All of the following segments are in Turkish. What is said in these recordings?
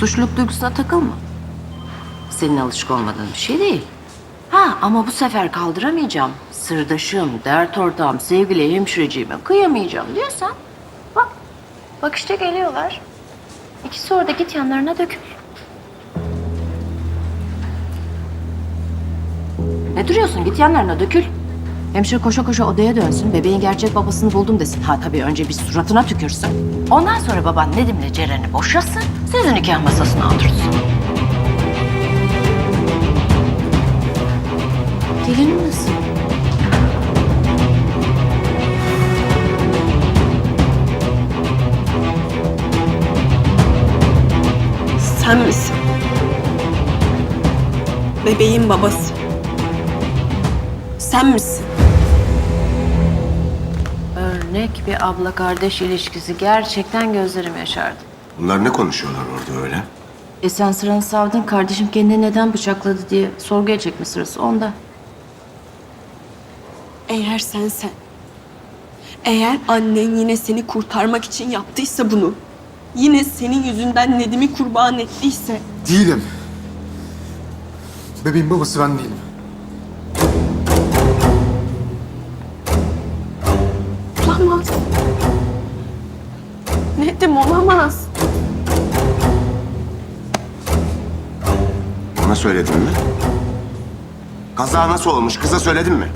Suçluluk duygusuna takılma. Senin alışık olmadığın bir şey değil. Ha ama bu sefer kaldıramayacağım. Sırdaşım, dert ortağım, sevgili hemşireciğime kıyamayacağım diyorsan... Bak, bak işte geliyorlar. İkisi orada git yanlarına dökül. Ne duruyorsun? Git yanlarına dökül. Hemşire koşa koşa odaya dönsün. Bebeğin gerçek babasını buldum desin. Ha tabii önce bir suratına tükürsün. Ondan sonra baban Nedim'le Ceren'i boşasın. Sizi nikah masasına otursun. Gelinim nasıl? Sen misin? Bebeğin babası. Sen misin? Örnek bir abla kardeş ilişkisi. Gerçekten gözlerim yaşardı. Bunlar ne konuşuyorlar orada öyle? E sen sıranı savdın. Kardeşim kendini neden bıçakladı diye sorguya çekme sırası onda. Eğer sensen. Eğer annen yine seni kurtarmak için yaptıysa bunu. Yine senin yüzünden Nedim'i kurban ettiyse. Değilim. Bebeğin babası ben değilim. Olamaz. Nedim olamaz. Ona söyledin mi? Kaza nasıl olmuş kıza söyledin mi?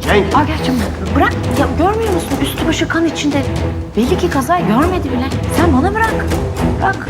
Cenk! Agah'cığım bırak. Ya görmüyor musun? Üstü başı kan içinde. Belli ki kazayı görmedi bile. Sen bana bırak. Bırak.